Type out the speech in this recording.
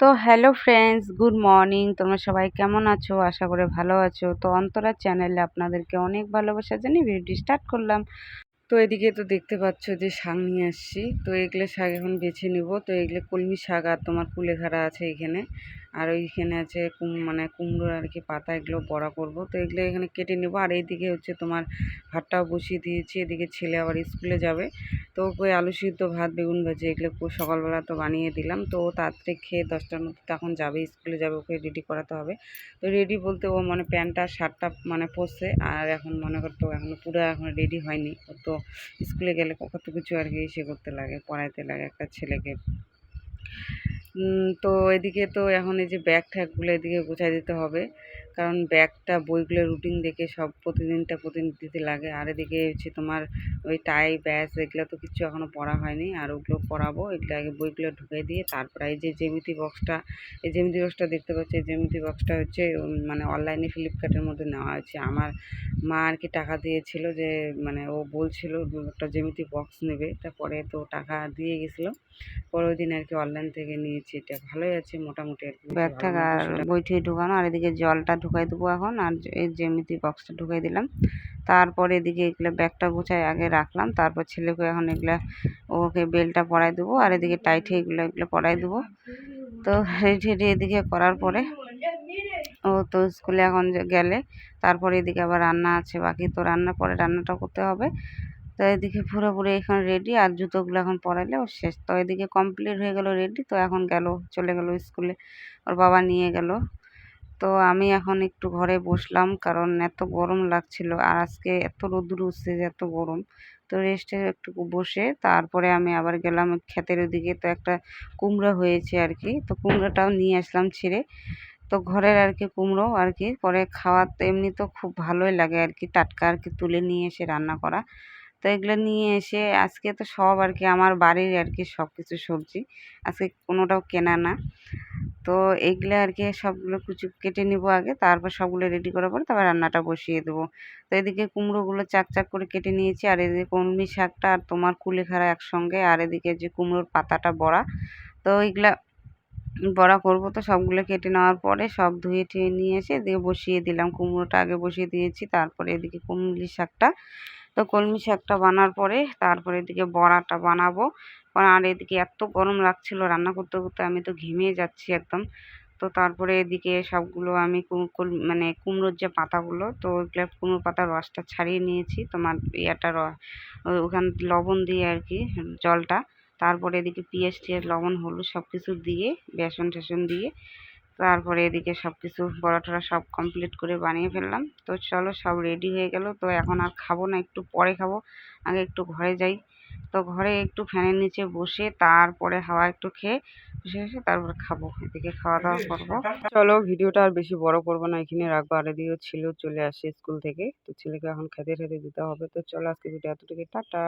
তো hello friends, good morning. তোমরা সবাই কেমন আছো? আশা করে ভালো আছো। তো অন্তরা চ্যানেলে আপনাদেরকে অনেক ভালোবাসা জানিয়ে ভিডিওটি স্টার্ট করলাম। তো এদিকে তো দেখতে পাচ্ছ যে শাক নিয়ে আসছি। তো এগুলো শাক এখন বেছে নেব। তো এগুলো কলমি শাক আর তোমার কুলেখাড়া আছে এখানে। আর ওইখানে আছে কুম মানে কুমড়োর আর কি পাতা, এগুলো বড়া করব। তো এগুলো এখানে কেটে নেব। আর এইদিকে হচ্ছে তোমার ভাতটাও বসিয়ে দিয়েছি। এদিকে ছেলে আবার স্কুলে যাবে। তো ওই আলু সিদ্ধ, ভাত, বেগুন ভাজি, এগুলো সকালবেলা তো বানিয়ে দিলাম। তো তাড়াতাড়ি খেয়ে দশটার মধ্যে তখন যাবে, স্কুলে যাবে, ওকে রেডি করাতে হবে। তো রেডি বলতে ও মানে প্যান্টটা, শার্টটা মানে পরছে। আর এখন মনে করতো এখনও পুরো এখন রেডি হয়নি। ও তো স্কুলে গেলে কত কিছু আর কি ইসে করতে লাগে, পড়াইতে লাগে একটা ছেলেকে। তো এদিকে তো এখন এই যে ব্যাগ ট্যাগগুলো এদিকে গোছাই দিতে হবে। কারণ ব্যাগটা বইগুলো রুটিন দেখে সব প্রতিদিনটা প্রতিদিন দিতে লাগে। আর এদিকে হচ্ছে তোমার ওই টাই ব্যাস এগুলো তো কিছু এখনও পড়া হয়নি। আর ওগুলো পড়াবো এগুলো আগে বইগুলো ঢুকে দিয়ে তারপরে এই যে জেমিতি বক্সটা এই জেমিতি বক্সটা দেখতে পাচ্ছি, এই জেমিতি বক্সটা হচ্ছে মানে অনলাইনে ফ্লিপকার্টের মধ্যে নেওয়া হয়েছে। আমার মা আর কি টাকা দিয়েছিল যে মানে ও বলছিল, একটা জেমিতি বক্স নেবে। তারপরে তো টাকা দিয়ে গেছিল। পরের দিন আর কি অনলাইন থেকে নিয়েছি এটা ভালোই আছে মোটামুটি আর ব্যাগ থাকা আর বইটি ঢুকানো আর এদিকে জলটা ঢুকাই দেবো এখন আর এই জ্যামিতি বক্সটা ঢুকাই দিলাম। তারপরে এদিকে এগুলো ব্যাগটা গুছাই আগে রাখলাম তারপর ছেলেকে এখন এগুলো ওকে বেলটা পরাই দেবো আর এদিকে টাইটে এগুলো এগুলো পরাই দেবো। তো রেডি রেডি এদিকে করার পরে ও তো স্কুলে এখন গেলে তারপরে এদিকে আবার রান্না আছে বাকি তো রান্না পরে রান্নাটা করতে হবে। তো এদিকে পুরোপুরি এখন রেডি আর জুতোগুলো এখন পরাইলে ওর শেষ। তো এদিকে কমপ্লিট হয়ে গেল রেডি তো এখন গেল, চলে গেল স্কুলে ওর বাবা নিয়ে গেল। তো আমি এখন একটু ঘরে বসলাম কারণ এত গরম লাগছিল আর আজকে এত রোদ্দুর উঠছে যে এত গরম। তো রেস্টে একটু বসে তারপরে আমি আবার গেলাম ক্ষেতের ওদিকে। তো একটা কুমড়ো হয়েছে আর কি, তো কুমড়োটাও নিয়ে আসলাম ছিঁড়ে। তো ঘরের আর কি কুমড়ো আর কি, পরে খাওয়া তো এমনি তো খুব ভালোই লাগে আর কি, টাটকা আর কি তুলে নিয়ে এসে রান্না করা। তো এগুলো নিয়ে এসে আজকে তো সব আর কি আমার বাড়ির আর কি সব কিছু সবজি। আজকে কোনোটাও কেনা না। তো এইগুলো আর কি সবগুলো কুচি কেটে নিব আগে, তারপর সবগুলো রেডি করার পরে তারপর রান্নাটা বসিয়ে দেবো। তো এদিকে কুমড়োগুলো চাক চাক করে কেটে নিয়েছি, আর এদিকে কলমি শাকটা আর তোমার কুলেখাড়া একসঙ্গে, আর এদিকে যে কুমড়োর পাতাটা বড়া, তো এইগুলা বড়া করব। তো সবগুলো কেটে নেওয়ার পরে সব ধুয়ে টুয়ে নিয়ে এসে এদিকে বসিয়ে দিলাম। কুমড়োটা আগে বসিয়ে দিয়েছি, তারপরে এদিকে কুমড়ি শাকটা তো কলমি শাকটা বানার পরে তারপরে এদিকে বড়াটা বানাবো। আর এদিকে এত গরম লাগছিল রান্না করতে করতে, আমি তো ঘেমে যাচ্ছি একদম। তো তারপরে এদিকে সবগুলো আমি মানে কুমড়োর যে পাতাগুলো, তো ওইগুলো কুমড়োর পাতার রসটা ছাড়িয়ে নিয়েছি। তোমার ইয়েটা ওখান লবণ দিয়ে আর কি, জলটা। তারপরে এদিকে পেঁয়াজ টিয়াজ, লবণ, হলুদ সব কিছু দিয়ে বেসন টেসন দিয়ে তারপরে এদিকে সব কিছু বড়া টড়া সব কমপ্লিট করে বানিয়ে ফেললাম। তো চলো সব রেডি হয়ে গেল। তো এখন আর খাব না, একটু পরে খাব। আগে একটু ঘরে যাই। তো ঘরে একটু ফ্যানের নিচে বসে তারপরে হাওয়া একটু খেয়ে বসে এসে তারপরে খাব। এদিকে খাওয়া দাওয়া করব। চলো ভিডিওটা আর বেশি বড় করব না, এখানে রাখব। আর এদিকেও ছিল, চলে আসে স্কুল থেকে। তো ছেলেকে এখন খেতে খেতে দিতে হবে। তো চলো আজকে ভিডিও এতটুকু টাটা।